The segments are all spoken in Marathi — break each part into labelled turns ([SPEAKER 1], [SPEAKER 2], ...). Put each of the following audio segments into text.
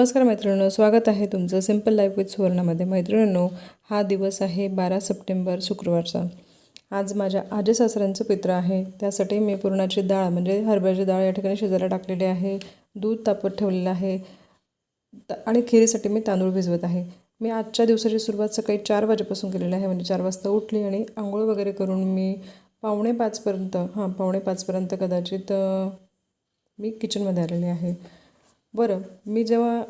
[SPEAKER 1] नमस्कार मैत्रिणींनो स्वागत आहे तुमचं सिंपल लाईफ विथ सुवर्णामध्ये. मैत्रिणींनो हा दिवस आहे बारा सप्टेंबर शुक्रवारचा. आज माझ्या आजी सासऱ्यांचं पित्र आहे. त्यासाठी मी पुरणाची डाळ म्हणजे हरभऱ्याची डाळ या ठिकाणी शिजायला टाकलेली आहे. दूध तापत ठेवलेलं आहे. त- आणि खिरीसाठी मी तांदूळ भिजवत आहे. मी आजच्या दिवसाची सुरुवात सकाळी चार वाजेपासून केलेली आहे म्हणजे चार वाजता उठली आणि आंघोळ वगैरे करून मी पावणे पाचपर्यंत हां पावणे पाचपर्यंत कदाचित मी किचनमध्ये आलेली आहे. बरं मी जेव्हा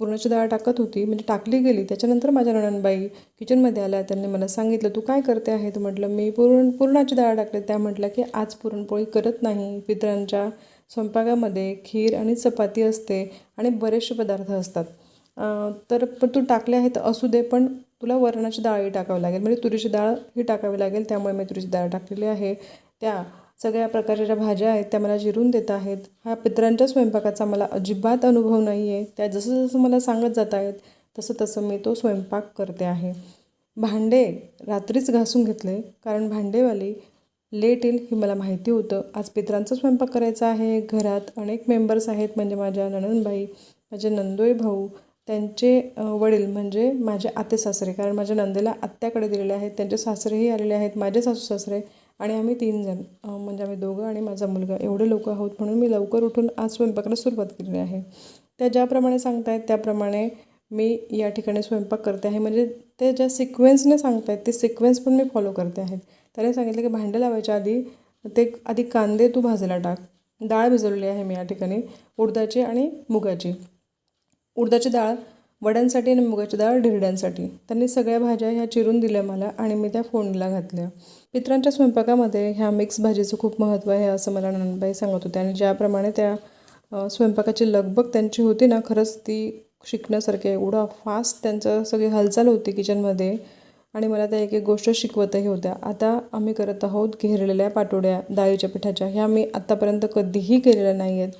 [SPEAKER 1] पुरणाची डाळ टाकत होती म्हणजे टाकली गेली त्याच्यानंतर माझ्या नणनबाई किचनमध्ये आल्या त्यांनी मला सांगितलं तू काय करते आहे तर म्हटलं मी पुरण पुरणाची डाळ टाकले. त्या म्हटलं की आज पुरणपोळी करत नाही. पितरांच्या स्वयंपाकामध्ये खीर आणि चपाती असते आणि बरेचसे पदार्थ असतात. तर पण तू टाकले आहे तर असू दे पण तुला वरणाची डाळही टाकावी लागेल. म्हणजे तुरीची डाळ ही टाकावी लागेल त्यामुळे मी तुरीची डाळ टाकलेली आहे. त्या सगळ्या प्रकारच्या ज्या भाज्या आहेत त्या मला जिरून देत आहेत. हा पितरांच्या स्वयंपाकाचा मला अजिबात अनुभव नाही आहे त्या जसं जसं मला सांगत जात आहेत तसं तसं मी तो स्वयंपाक करते आहे. भांडे रात्रीच घासून घेतले कारण भांडेवाली लेट येईल हे मला माहिती होतं. आज पितरांचा स्वयंपाक करायचा आहे. घरात अनेक मेंबर्स आहेत म्हणजे माझ्या नणनबाई माझे नंदोई भाऊ त्यांचे वडील म्हणजे माझे आते सासरे कारण माझ्या नंदेला आत्याकडे दिलेले आहेत त्यांचे सासरेही आलेले आहेत माझे सासू सासरे आणि आम्ही तीन जण म्हणजे आम्ही दोघं आणि माझा मुलगा एवढे लोक आहोत म्हणून मी लवकर उठून आज स्वयंपाकाला सुरुवात केली आहे. त्या ज्याप्रमाणे सांगतायत त्याप्रमाणे मी या ठिकाणी स्वयंपाक करते आहे. म्हणजे ते ज्या सिक्वेन्सने सांगतायत ते सिक्वेन्स पण मी फॉलो करते आहेत त्याने सांगितलं की भांडं लावायच्या आधी ते आधी कांदे तू भाजायला टाक. डाळ भिजवलेली आहे मी या ठिकाणी उडदाची आणि मुगाची. उडदाची डाळ वड्यांसाठी आणि मुगाची डाळ ढिरड्यांसाठी. त्यांनी सगळ्या भाज्या ह्या चिरून दिल्या मला आणि मी त्या फोडणीला घातल्या. पित्रांच्या स्वयंपाकामध्ये ह्या मिक्स भाजीचं खूप महत्त्व आहे असं मला नंदबाई सांगत होते. आणि ज्याप्रमाणे त्या स्वयंपाकाची लगबग त्यांची होती ना खरंच ती शिकण्यासारखी एवढा एवढं फास्ट त्यांचं सगळी हालचाल होती किचनमध्ये आणि मला त्या एक एक गोष्ट शिकवतही होत्या. आता आम्ही करत आहोत घेरलेल्या पाटोड्या डाळीच्या पिठाच्या. ह्या मी आत्तापर्यंत कधीही केलेल्या नाही आहेत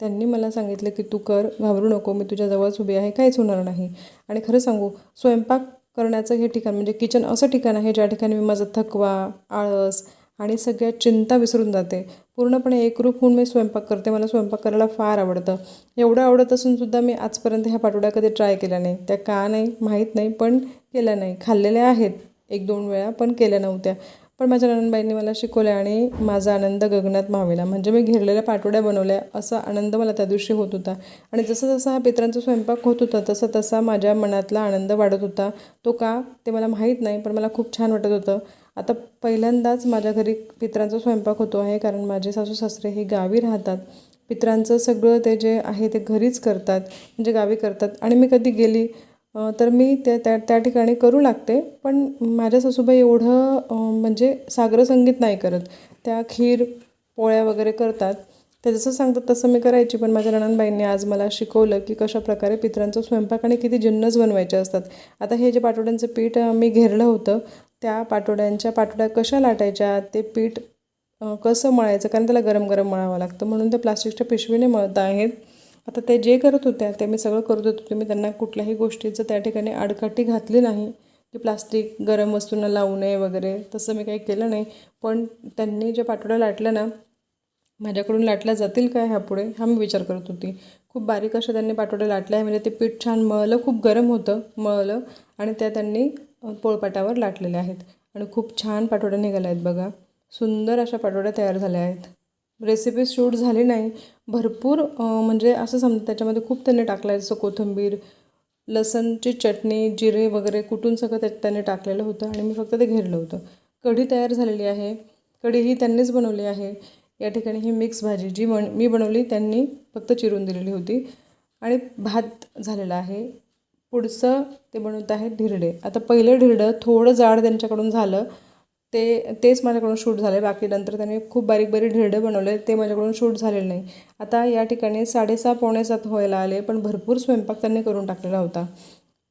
[SPEAKER 1] त्यांनी मला सांगितलं की तू कर घाबरू नको मी तुझ्याजवळच उभी आहे काहीच होणार नाही. आणि खरं सांगू स्वयंपाक करण्याचं हे ठिकाण म्हणजे किचन असं ठिकाण आहे ज्या ठिकाणी मी माझा थकवा आळस आणि सगळ्या चिंता विसरून जाते. पूर्णपणे एकरूप होऊन मी स्वयंपाक करते. मला स्वयंपाक करायला फार आवडतं. एवढं आवडत असूनसुद्धा मी आजपर्यंत ह्या पाठवड्या कधी ट्राय केल्या नाही. त्या का नाही माहीत नाही पण केल्या नाही. खाल्लेल्या आहेत. एक दोन वेळा पण केल्या नव्हत्या. पण माझ्या नणनबाईंनी मला शिकवल्या आणि माझा आनंद गगनात मावेला. म्हणजे मी घेरलेल्या पाटोड्या बनवल्या असा आनंद मला त्या दिवशी होत होता. आणि जसं जसा हा पित्रांचा स्वयंपाक होत होता तसा तसा माझ्या मनातला आनंद वाढत होता. तो का ते मला माहीत नाही पण मला खूप छान वाटत होतं. आता पहिल्यांदाच माझ्या घरी पित्रांचा स्वयंपाक होतो आहे कारण माझे सासू सासरे हे गावी राहतात. पित्रांचं सगळं ते जे आहे ते घरीच करतात. म्हणजे गावी करतात. आणि मी कधी गेली तर मी त्या त्या त्या ठिकाणी करू लागते. पण माझ्या सासूबाई एवढं म्हणजे सागर संगीत नाही करत. त्या खीर पोळ्या वगैरे करतात. ते जसं सांगतात तसं मी करायची. पण माझ्या नणनबाईंनी आज मला शिकवलं की कशाप्रकारे पित्रांचा स्वयंपाक आणि किती जिन्नस बनवायचे असतात. आता हे जे पाटोड्यांचं पीठ मी घेरलं होतं त्या पाटोड्यांच्या पाटोड्या कशा लाटायच्या? ते पीठ कसं मळायचं? कारण त्याला गरम गरम मळावं लागतं. म्हणून ते प्लास्टिकच्या पिशवीने मळत आहेत. आता ते जे करत होत्या ते मी सगळं करत होते. मी त्यांना कुठल्याही गोष्टीचं त्या ठिकाणी आडकाठी घातली नाही. की प्लास्टिक गरम वस्तूंना लावू नये वगैरे तसं मी काही केलं नाही. पण त्यांनी ज्या पाठवड्या लाटल्या ना माझ्याकडून लाटल्या जातील काय ह्यापुढे हा मी विचार करत होती. खूप बारीक अशा त्यांनी पाठोड्या लाटल्या आहे म्हणजे ते पीठ छान मळलं खूप गरम होतं मळलं आणि त्या त्यांनी पोळपाटावर लाटलेल्या आहेत. आणि खूप छान पाठवड्या निघाल्या आहेत बघा. सुंदर अशा पाठवड्या तयार झाल्या आहेत. रेसिपी शूट झाली नाही. भरपूर म्हणजे असं समजा त्याच्यामध्ये खूप त्यांनी टाकलं आहे जसं कोथिंबीर लसणची चटणी जिरे वगैरे कुटून सगळं त्यात त्याने टाकलेलं होतं आणि मी फक्त ते घेरलं होतं. कढी तयार झालेली आहे. कढी ही त्यांनीच बनवली आहे. या ठिकाणी ही मिक्स भाजी जी बन मी बनवली त्यांनी फक्त चिरून दिलेली होती. आणि भात झालेला आहे. पुढचं ते बनवत आहे ढिरडे. आता पहिलं ढिरडं थोडं जाड त्यांच्याकडून झालं. ते तेच माझ्याकडून शूट झाले. बाकी नंतर त्यांनी खूप बारीक बारीक ढिरडे बनवले. ते माझ्याकडून शूट झालेले नाही. आता या ठिकाणी साडेसहा पावणे सात व्हायला आले पण भरपूर स्वयंपाक त्यांनी करून टाकलेला होता.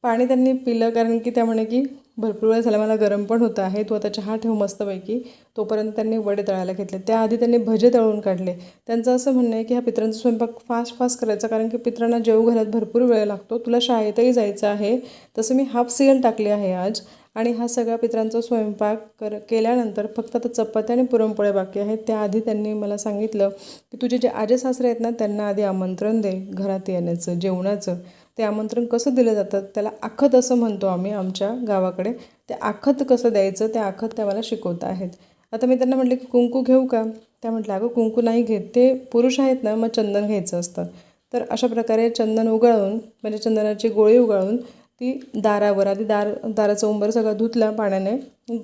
[SPEAKER 1] पाणी त्यांनी पिलं कारण की त्या म्हणे की भरपूर वेळ झाला मला गरम पण होतं आहे. तू आता चहा ठेव मस्तपैकी. तोपर्यंत त्यांनी वडे तळायला घेतले. त्याआधी त्यांनी भजे तळून काढले. त्यांचं असं म्हणणं आहे की हा पित्रांचा स्वयंपाक फास्ट फास्ट करायचा कारण की पित्रांना जेवू घालत भरपूर वेळ लागतो. तुला शाळेतही जायचं आहे. तसं मी हाफ सियल टाकली आहे आज. आणि हा सगळा पित्रांचा स्वयंपाक कर केल्यानंतर फक्त आता चपात्या आणि पुरणपोळ्या बाकी आहेत. त्याआधी त्यांनी मला सांगितलं की तुझे जे आजे सासरे आहेत ना त्यांना आधी आमंत्रण दे घरात येण्याचं जेवणाचं. ते आमंत्रण कसं दिलं जातं त्याला आखत असं म्हणतो आम्ही आमच्या गावाकडे. ते आखत कसं द्यायचं ते आखत त्या मला शिकवत आहेत. आता मी त्यांना म्हटलं की कुंकू घेऊ का? त्या म्हटलं अगं कुंकू नाही घेत. ते पुरुष आहेत ना मग चंदन घ्यायचं असतं. तर अशा प्रकारे चंदन उगाळून म्हणजे चंदनाची गोळी उगाळून ती दारावर आधी दार दाराचा उंबर सगळा धुतला पाण्याने.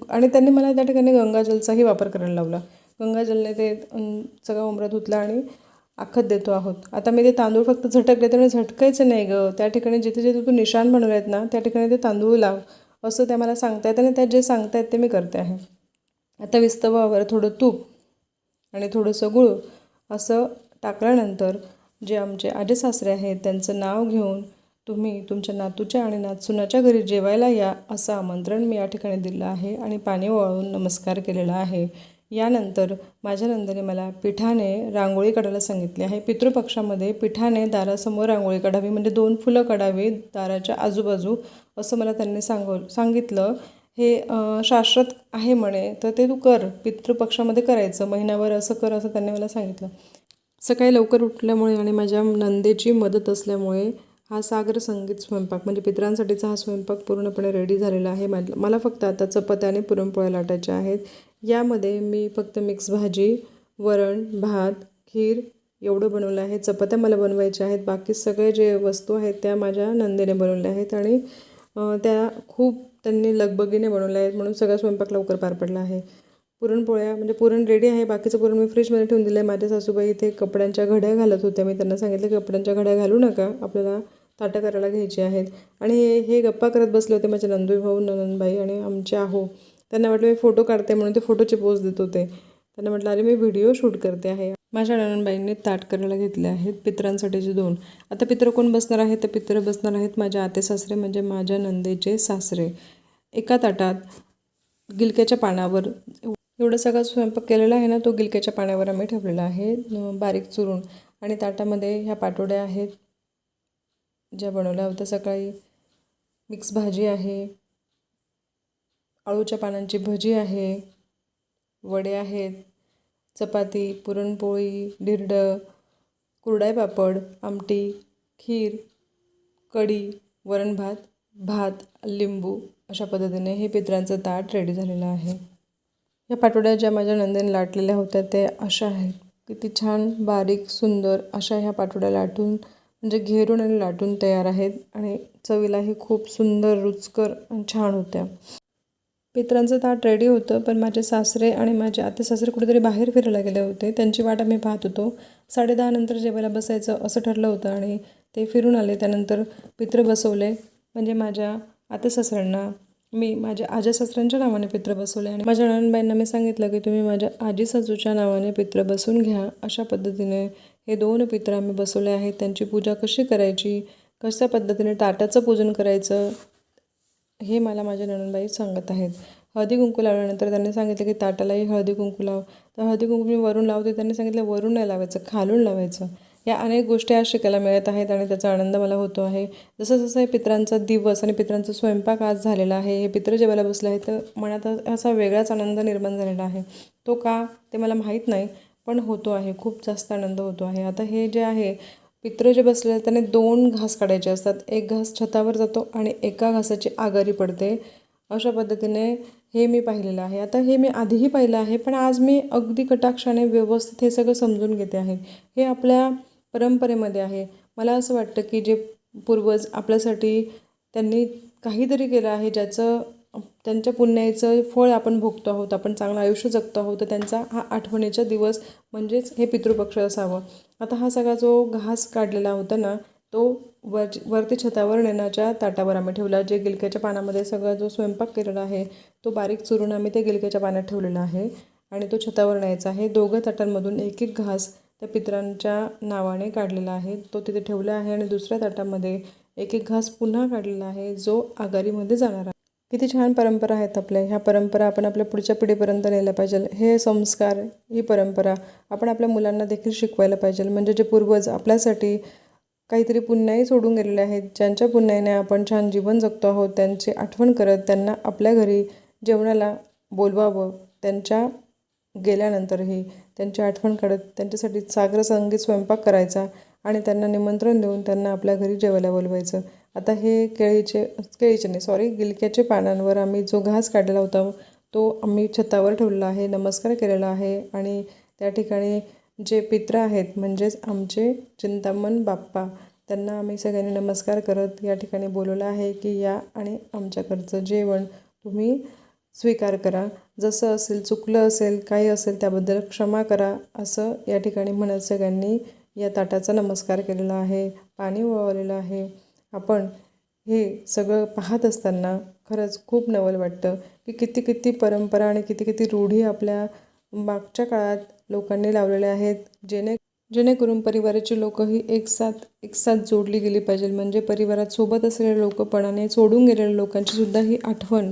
[SPEAKER 1] आणि त्यांनी मला त्या ठिकाणी गंगाजलचाही वापर करायला लावला. गंगाजलने ते सगळा उंबरा धुतला आणि आखत देतो आहोत. आता मी ते तांदूळ फक्त झटकले तर झटकायचं नाही गं. त्या ठिकाणी जिथे जिथे तू निशाण बनवले आहेत ना त्या ठिकाणी ते तांदूळ लाव. असं त्या मला सांगतायत आणि त्या जे सांगतायत ते मी करते आहे. आता विस्तवावर थोडं तूप आणि थोडंसं गुळ असं टाकल्यानंतर जे आमचे आजे सासरे आहेत त्यांचं नाव घेऊन तुम्ही तुमच्या नातूच्या आणि नातसुनाच्या घरी जेवायला या असं आमंत्रण मी या ठिकाणी दिलं आहे आणि पाणी वाळून नमस्कार केलेला आहे. यानंतर माझ्या नंदने मला पिठाने रांगोळी काढायला सांगितली आहे. पितृपक्षामध्ये पिठाने दारासमोर रांगोळी काढावी म्हणजे दोन फुलं काढावी दाराच्या आजूबाजू असं मला त्यांनी सांगव सांगितलं. हे शाश्वत आहे म्हणे तर ते तू कर पितृपक्षामध्ये करायचं महिनाभर असं कर असं त्यांनी मला सांगितलं. सकाळी लवकर उठल्यामुळे आणि माझ्या नंदेची मदत असल्यामुळे हा सागर संगीत स्वयंपाक म्हणजे पित्रांसाठीचा हा स्वयंपाक पूर्णपणे रेडी झालेला आहे. मला फक्त आता चपात्या आणि पुरणपोळ्या लाटायच्या आहेत. यामध्ये मी फक्त मिक्स भाजी वरण भात खीर एवढं बनवलं आहे. चपात्या मला बनवायच्या आहेत. बाकी सगळे जे वस्तू आहेत त्या माझ्या नंदेने बनवल्या आहेत आणि त्या खूप त्यांनी लगबगीने बनवल्या आहेत म्हणून सगळा स्वयंपाक लवकर पार पडला आहे. पुरणपोळ्या म्हणजे पुरण रेडी आहे. बाकीचं पुरण मी फ्रीजमध्ये ठेवून दिलं आहे माझ्या सासूबाई इथे कपड्यांच्या घड्या घालत होत्या. मी त्यांना सांगितलं की कपड्यांच्या घड्या घालू नका. आपल्याला ताटं करायला घ्यायची आहेत. आणि हे गप्पा करत बसले होते माझे नंदू भाऊ नंदनबाई आणि आमचे आहो. त्यांना वाटलं मी फोटो काढते म्हणून ते फोटोचे पोज देत होते. त्यांना म्हटलं अरे मी व्हिडिओ शूट करते आहे. माझ्या ननंदबाईंनी ताट करायला घेतले आहेत पित्रांसाठीचे दोन. आता पित्र कोण बसणार आहेत? तर पित्र बसणार आहेत माझ्या आते सासरे म्हणजे माझ्या नंदेचे सासरे. एका ताटात गिलक्याच्या पानावर एवढं सगळा स्वयंपाक केलेला आहे ना तो गिलक्याच्या पाण्यावर आम्ही ठेवलेला आहे बारीक चुरून. आणि ताटामध्ये ह्या पाटोड्या आहेत. ज्या बनवल्या होत्या सकाळी. मिक्स भाजी आहे. आळूच्या पानांची भजी आहे. वडे आहेत. चपाती पुरणपोळी धिरडं कुरडाय पापड आमटी खीर कढी वरण भात भात लिंबू अशा पद्धतीने हे पित्रांचं ताट रेडी झालेलं आहे. या पाठवड्या ज्या माझ्या नंदेने लाटलेल्या होत्या ते अशा आहेत. किती छान बारीक सुंदर अशा ह्या पाठवड्या लाटून म्हणजे घेरून आणि लाटून तयार आहेत आणि चवीलाही खूप सुंदर रुचकर आणि छान होत्या. पित्रांचं ताट रेडी होतं पण माझे सासरे आणि माझे आते सासरे कुठेतरी बाहेर फिरायला गेले होते. त्यांची वाट आम्ही पाहत होतो. साडेदहा नंतर जेवायला बसायचं असं ठरलं होतं आणि ते फिरून आले. त्यानंतर पित्र बसवले. म्हणजे माझ्या आते सासऱ्यांना मी माझ्या आजी सासऱ्यांच्या नावाने पित्र बसवले आणि माझ्या नणनबाईंना मी सांगितलं की तुम्ही माझ्या आजी सासूच्या नावाने पित्र बसवून घ्या अशा पद्धतीने हे दोन पित्र आम्ही बसवले आहेत. त्यांची पूजा कशी करायची? कशा पद्धतीने ताटाचं पूजन करायचं? हे मला माझ्या नणनबाई सांगत आहेत. हळदी कुंकू लावल्यानंतर त्यांनी सांगितलं की ताटालाही हळदी कुंकू लाव. तर हळदी कुंकू मी वरून लावते. त्यांनी सांगितलं वरून नाही लावायचं खालून लावायचं. या अनेक गोष्टी आज शिकायला मिळत आहेत आणि त्याचा आनंद मला होतो आहे. जसं जसं हे पित्रांचा दिवस आणि पित्रांचा स्वयंपाक आज झालेला आहे हे पित्र जेवायला बसले आहेत तर मनात असा वेगळाच आनंद निर्माण झालेला आहे. तो का? ते मला माहीत नाही. पण होतो आहे खूप जास्त आनंद होतो आहे. आता हे जे आहे पित्र जे बसले आहेत त्याने दोन घास काढायचे असतात. एक घास छतावर जातो आणि एका घासाची आगारी पडते. अशा पद्धतीने हे मी पाहिलेलं आहे. आता हे मी आधीही पाहिलं आहे पण आज मी अगदी कटाक्षाने व्यवस्थित हे सगळं समजून घेते आहे. हे आपल्या परंपरेमध्ये आहे. मला असं वाटतं की जे पूर्वज आपल्यासाठी त्यांनी काहीतरी केलं आहे ज्याचं त्यांच्या पुण्याचं फळ आपण भोगतो आहोत आपण चांगलं आयुष्य जगतो आहोत तर त्यांचा हा आठवणीचा दिवस म्हणजेच हे पितृपक्ष असावं. आता हा सगळा जो घास काढलेला होता ना तो वर वरती छतावर नेण्याच्या ताटावर आम्ही ठेवला. जे गिलक्याच्या पानामध्ये सगळा जो स्वयंपाक केलेला आहे तो बारीक चुरून आम्ही ते गिलक्याच्या पाण्यात ठेवलेला आहे आणि तो छतावर न्यायचा आहे. दोघं ताटांमधून एक एक घास त्या पित्रांच्या नावाने काढलेला आहे. तो तिथे ठेवला आहे आणि दुसऱ्या ताटामध्ये एक एक घास पुन्हा काढलेला आहे जो आगारीमध्ये जाणार आहे. किती छान परंपरा आहेत आपल्या. ह्या परंपरा आपण आपल्या पुढच्या पिढीपर्यंत नेल्या पाहिजे. हे संस्कार ही परंपरा आपण आपल्या मुलांना देखील शिकवायला पाहिजे. म्हणजे जे पूर्वज आपल्यासाठी काहीतरी पुण्याही सोडून गेलेले आहेत ज्यांच्या पुण्याने आपण छान जीवन जगतो आहोत त्यांची आठवण करत त्यांना आपल्या घरी जेवणाला बोलवावं त्यांच्या गेल्यानंतरही त्यांची आठवण काढत त्यांच्यासाठी सागर संगीत स्वयंपाक करायचा आणि त्यांना निमंत्रण देऊन त्यांना आपल्या घरी जेवायला बोलवायचं. आता हे केळीचे केळीचे नाही सॉरी गिलक्याचे पानांवर आम्ही जो घास काढलेला होता तो आम्ही छतावर ठेवलेला आहे नमस्कार केलेला आहे. आणि त्या ठिकाणी जे पित्र आहेत म्हणजेच आमचे चिंतामण बाप्पा त्यांना आम्ही सगळ्यांनी नमस्कार करत या ठिकाणी बोलवलं आहे की या आणि आमच्याकडचं जेवण तुम्ही स्वीकार करा. जसं असेल चुकलं असेल काही असेल त्याबद्दल क्षमा करा असं या ठिकाणी म्हणत सगळ्यांनी या ताटाचा नमस्कार केलेला आहे पाणी वळवलेलं आहे. आपण हे सगळं पाहत असताना खरंच खूप नवल वाटतं की किती किती परंपरा आणि किती किती रूढी आपल्या मागच्या काळात लोकांनी लावलेल्या आहेत. जेणे जेणेकरून परिवाराची लोकं ही एक साथ एक साथ जोडली गेली पाहिजे म्हणजे परिवारात सोबत असलेले लोकपणाने सोडून गेलेल्या लोकांची सुद्धा ही आठवण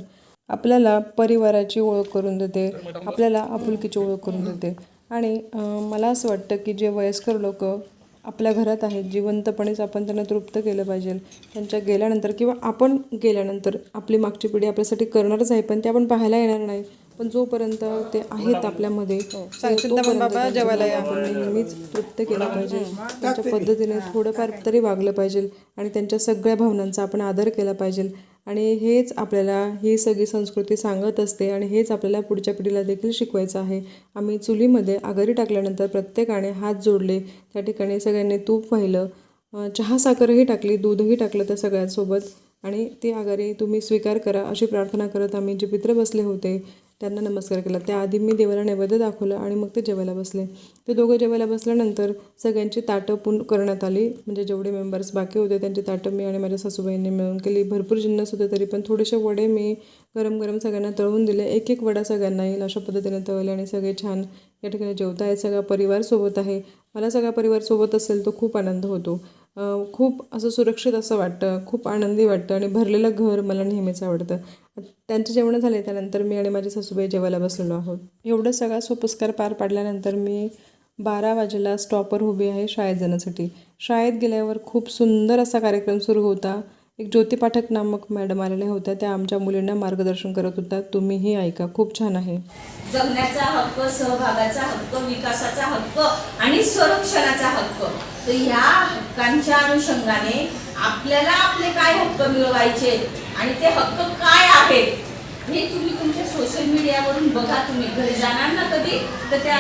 [SPEAKER 1] आपल्याला परिवाराची ओळख करून देते. आपल्याला आपुलकीची ओळख करून देते. आणि मला असं वाटतं की जे वयस्कर लोक आपल्या घरात आहेत जिवंतपणेच आपण त्यांना तृप्त केलं पाहिजे. त्यांच्या गेल्यानंतर किंवा आपण गेल्यानंतर आपली मागची पिढी आपल्यासाठी करणारच आहे पण ते आपण पाहायला येणार नाही. पण जोपर्यंत ते आहेत आपल्यामध्ये जेवायला आपण नेहमीच तृप्त केलं पाहिजे. त्यांच्या पद्धतीने थोडंफार तरी वागलं पाहिजे आणि त्यांच्या सगळ्या भावनांचा आपण आदर केला पाहिजे. आणि हेच आपल्याला ही सगळी संस्कृती सांगत असते आणि हेच आपल्याला पुढच्या पिढीला देखील शिकवायचं आहे. आम्ही चुलीमध्ये आघारी टाकल्यानंतर प्रत्येकाने हात जोडले. त्या ठिकाणी सगळ्यांनी तूप वाहिलं. चहा साखरही टाकली दूधही टाकलं त्या सगळ्यांसोबत. आणि ती आघाडी तुम्ही स्वीकार करा अशी प्रार्थना करत आम्ही जे पित्र बसले होते त्यांना नमस्कार केला. त्याआधी मी देवाला नैवेद्य दाखवलं आणि मग ते जेवायला बसले. ते दोघं जेवायला बसल्यानंतर सगळ्यांची ताटं पूर्ण करण्यात आली. म्हणजे जेवढे मेंबर्स बाकी होते त्यांची ताटं मी आणि माझ्या सासूबाईंनी मिळून केली. भरपूर जिन्नस होते तरी पण थोडेसे वडे मी गरम गरम सगळ्यांना तळून दिले. एक एक वडा सगळ्यांना येईल अशा पद्धतीने तळले आणि सगळे छान या ठिकाणी जेवत आहेत. सगळा परिवार सोबत आहे. मला सगळा परिवार सोबत असेल तो खूप आनंद होतो. खूप असं सुरक्षित असं वाटतं. खूप आनंदी वाटतं आणि भरलेलं घर मला नेहमीच आवडतं. त्यांचे जेवणं झाले त्यानंतर मी आणि माझी सासूबाई जेवायला बसलेलो आहोत. एवढं सगळा सोपस्कार पार पाडल्यानंतर मी बारा वाजेला स्टॉपवर उभी आहे शाळेत जाण्यासाठी. शाळेत गेल्यावर खूप सुंदर असा कार्यक्रम सुरू होता. एक ज्योती पाठक नामक मॅडम आलेल्या होत्या. त्या आमच्या मुलींना मार्गदर्शन करत होत्या. तुम्हीही ऐका खूप छान आहे.
[SPEAKER 2] जगण्याचा हक्क सहभागाचा हक्क विकासाचा हक्क आणि संरक्षणाचा हक्क. तर ह्या हक्कांच्या अनुषंगाने आपल्याला आपले काय हक्क मिळवायचे आणि ते हक्क काय आहेत हे तुम्ही तुमच्या सोशल मीडियावरून बघा तुम्ही. घरी जाणार ना कधी तर त्या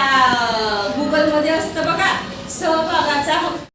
[SPEAKER 2] गुगलमध्ये असतं बघा सहभागाचा हक्क.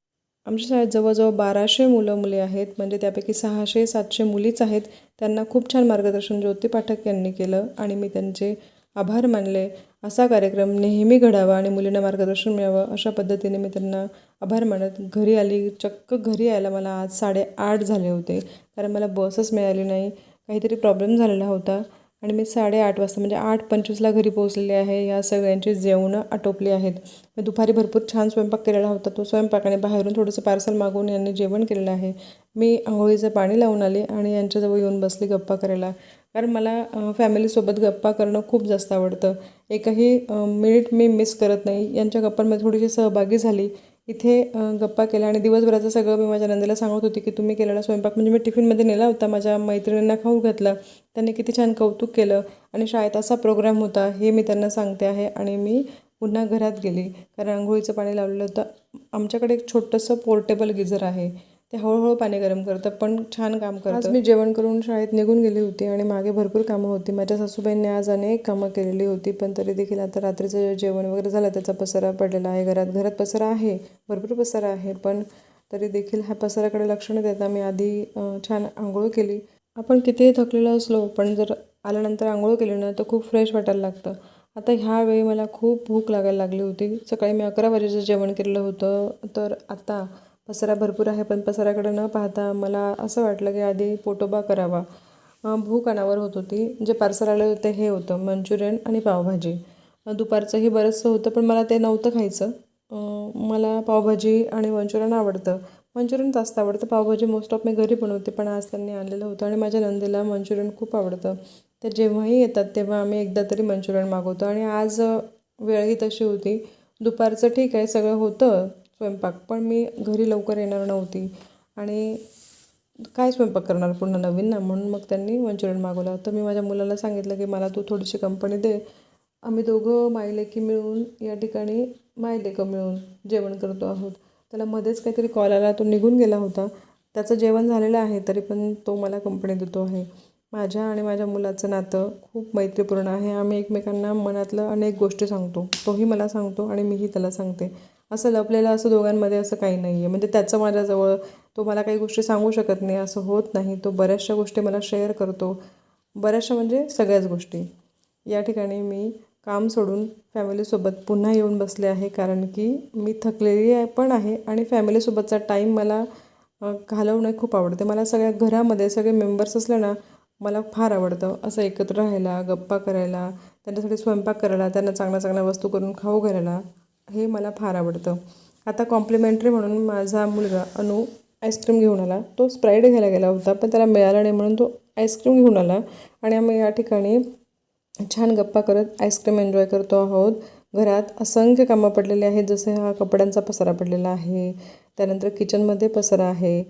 [SPEAKER 1] आमच्या शाळेत जवळजवळ बाराशे मुलं मुली आहेत म्हणजे त्यापैकी सहाशे सातशे मुलीच आहेत. त्यांना खूप छान मार्गदर्शन ज्योती पाठक यांनी केलं आणि मी त्यांचे आभार मानले. असा कार्यक्रम नेहमी घडावा आणि मुलींना मार्गदर्शन मिळावं अशा पद्धतीने मी त्यांना आभार मानत घरी आली. चक्क घरी यायला मला आज साडेआठ झाले होते. कारण मला बसच मिळाली नाही. काहीतरी प्रॉब्लेम झालेला होता. आणि मी साडेआठ वाजता म्हणजे आठ पंचवीसला घरी पोहोचलेले आहे. या सगळ्यांची जेवणं आटोपली आहेत. मी दुपारी भरपूर छान स्वयंपाक केलेला होता. तो स्वयंपाक आणि बाहेरून थोडंसं पार्सल मागवून यांनी जेवण केलेलं आहे. मी आंघोळीचं पाणी लावून आले आणि यांच्याजवळ येऊन बसली गप्पा करायला. कारण मला फॅमिलीसोबत गप्पा करणं खूप जास्त आवडतं. एकही मिनिट मी मिस करत नाही. यांच्या गप्पांमध्ये थोडीशी सहभागी झाली. इथे गप्पा केल्या आणि दिवसभराचं सगळं मी माझ्या नंदीला सांगत होती की तुम्ही केलेला स्वयंपाक म्हणजे मी टिफिनमध्ये नेला होता माझ्या मैत्रिणींना खाऊ घातला. त्यांनी किती छान कौतुक केलं आणि शाळेत असा प्रोग्राम होता हे मी त्यांना सांगते आहे आणि मी पुन्हा घरात गेली. कारण आंघोळीचं पाणी लावलेलं होतं. आमच्याकडे एक छोटंसं पोर्टेबल गिझर आहे. ते हळूहळू पाणी गरम करतं पण छान काम करतं आज मी जेवण करून शाळेत निघून गेली होती आणि मागे भरपूर कामं होती. माझ्या सासूबाईंनी आज अनेक कामं केलेली होती पण तरी देखील आता रात्रीचं जेवण वगैरे झालं त्याचा पसारा पडलेला आहे. घरात घरात पसारा आहे भरपूर पसारा आहे पण तरी देखील ह्या पसाराकडे लक्ष न देता मी आधी छान आंघोळ केली. आपण कितीही थकलेलो असलो पण जर आल्यानंतर आंघोळ केली ना तर खूप फ्रेश वाटायला लागतं. आता ह्यावेळी मला खूप भूक लागायला लागली होती. सकाळी मी अकरा वाजेचं जेवण केलेलं होतं तर आता पसारा भरपूर आहे पण पसाराकडे न पाहता मला असं वाटलं की आधी पोटोबा करावा. भूक अनावर होत होती. जे पार्सल आले होतं हे होतं मंचुरियन आणि पावभाजी. दुपारचंही बरंचसं होतं पण मला ते नव्हतं खायचं. मला पावभाजी आणि मंचुरियन आवडतं. मंचुरियन जास्त आवडतं. पावभाजी मोस्ट ऑफ मी घरी बनवते पण आज त्यांनी आणलेलं होतं आणि माझ्या नंदीला मंचुरियन खूप आवडतं. ते जेव्हाही येतात तेव्हा आम्ही एकदा तरी मंचुरियन मागवतो. आणि आज वेळही तशी होती. दुपारचं ठीक आहे सगळं होतं. स्वयंपाक. पण मी घरी लवकर येणार नव्हती. आणि काय स्वयंपाक करणार? पुन्हा नवीन ना? म्हणून मग त्यांनी मंचुरियन मागवलं. तर मी माझ्या मुलाला सांगितलं की मला तू थोडीशी कंपनी दे. आम्ही दोघं मायलेकी मिळून या ठिकाणी मायलेकं मिळून जेवण करतो आहोत. त्याला मध्येच काहीतरी कॉल आला. तो निघून गेला होता. त्याचं जेवण झालेलं आहे तरी पण तो मला कंपनी देतो आहे. माझ्या आणि माझ्या मुलाचं नातं खूप मैत्रीपूर्ण आहे. आम्ही एकमेकांना मनातलं अनेक गोष्टी सांगतो. तोही मला सांगतो आणि मीही त्याला सांगते. असं लपलेलं असं दोघांमध्ये असं काही नाही आहे म्हणजे त्याचं माझ्याजवळ तो मला काही गोष्टी सांगू शकत नाही असं होत नाही. तो बऱ्याचशा गोष्टी मला शेअर करतो. बऱ्याचशा म्हणजे सगळ्याच गोष्टी. या ठिकाणी मी काम सोडून फॅमिलीसोबत पुन्हा येऊन बसले आहे कारण की मी थकलेली आहे पण आहे आणि फॅमिलीसोबतचा टाईम मला घालवणं खूप आवडते. मला सगळ्या घरामध्ये सगळे मेंबर्स असले ना मला फार आवडतं. असं एकत्र राहायला गप्पा करायला त्यांच्यासाठी स्वयंपाक करायला त्यांना चांगल्या चांगल्या वस्तू करून खाऊ घालायला. हे मला फार आवडतं. आता कॉम्प्लिमेंटरी म्हणून माझा मुलगा अनु आईस्क्रीम घेऊन आला. तो स्प्राईड घ्यायला गेला होता पण त्याला मिळाला नाही म्हणून तो आईस्क्रीम घेऊन आला. आणि आम्ही या ठिकाणी छान गप्पा करत आईस्क्रीम एन्जॉय करतो आहोत. घरात असंख्य कामं पडलेली आहेत जसे हा कपड्यांचा पसारा पडलेला आहे त्यानंतर किचनमध्ये पसारा आहे.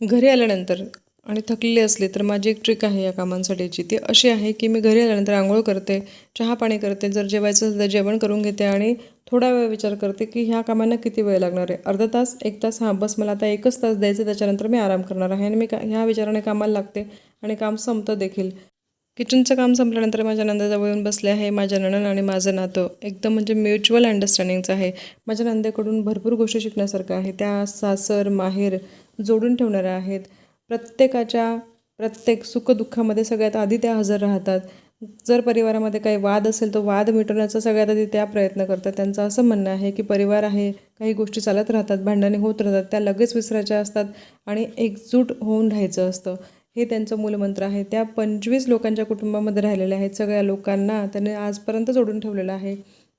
[SPEAKER 1] घरी आल्यानंतर आणि थकलेली असली तर माझी एक ट्रिक आहे या कामांसाठीची. ती अशी आहे की मी घरी आल्यानंतर आंघोळ करते चहा पाणी करते जर जेवायचं असेल तर जेवण करून घेते आणि थोडा वेळ विचार करते की ह्या कामांना किती वेळ लागणार आहे. अर्धा तास एक तास हां बस मला आता एकच तास द्यायचं त्याच्यानंतर मी आराम करणार आहे आणि मी का ह्या विचाराने कामाला लागते आणि काम संपतं देखील. किचनचं काम संपल्यानंतर माझ्या नंदाजवळ येऊन बसले आहे माझ्या नणन आणि माझं नातं. एकदम म्हणजे म्युच्युअल अंडरस्टँडिंगचं आहे. माझ्या नंदेकडून भरपूर गोष्टी शिकण्यासारखं आहे. त्या सासर माहेर जोडून ठेवणाऱ्या आहेत. प्रत्येकाच्या प्रत्येक सुखदुःखामध्ये सगळ्यात आधी त्या हजर राहतात. जर परिवारामध्ये काही वाद असेल तर वाद मिटवण्याचा सगळ्यात आधी त्या प्रयत्न करतात. त्यांचं असं म्हणणं आहे की परिवार आहे काही गोष्टी चालत राहतात भांडणे होत राहतात त्या लगेच विसरायच्या असतात आणि एकजूट होऊन राहायचं असतं. हे त्यांचं मूलमंत्र आहे. त्या पंचवीस लोकांच्या कुटुंबामध्ये राहिलेल्या आहेत. सगळ्या लोकांना त्यांनी आजपर्यंत जोडून ठेवलेलं आहे.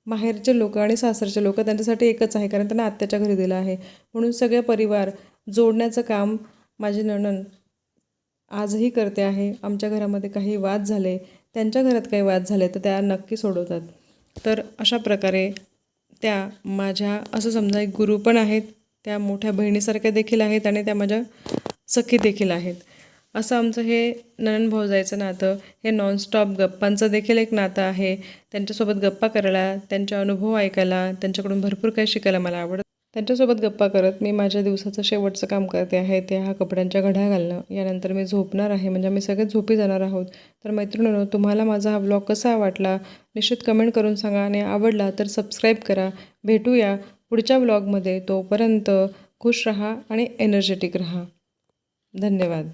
[SPEAKER 1] माहेरचे लोक आणि सासरचे लोक त्यांच्यासाठी एकच आहे कारण त्यांना आत्याच्या घरी दिलं आहे. म्हणून सगळे परिवार जोडण्याचं काम माझी नणन आजही करते आहे. आमच्या घरामध्ये काही वाद झाले त्यांच्या घरात काही वाद झाले तर त्या नक्की सोडवतात. तर अशा प्रकारे त्या माझ्या असं समजा एक गुरु पण आहेत त्या मोठ्या बहिणीसारख्या देखील आहेत आणि त्या माझ्या सखी देखील आहेत. असं आमचं हे ननन भाऊजायचं नातं हे नॉनस्टॉप गप्पांचं देखील एक नातं आहे. त्यांच्यासोबत गप्पा करायला त्यांचे अनुभव ऐकायला त्यांच्याकडून भरपूर काही शिकायला मला आवडतं. त्यांच्यासोबत गप्पा करत मी माझ्या दिवसाचं शेवटचं काम करते आहे ते हा कपड्यांच्या घड्या घालणं. यानंतर मी झोपणार आहे म्हणजे आम्ही सगळे झोपी जाणार आहोत. तर मैत्रिणीनो तुम्हाला माझा हा व्लॉग कसा वाटला? निश्चित कमेंट करून सांगा आणि आवडला तर सबस्क्राईब करा. भेटूया पुढच्या व्लॉगमध्ये तोपर्यंत खुश रहा आणि एनर्जेटिक रहा. धन्यवाद.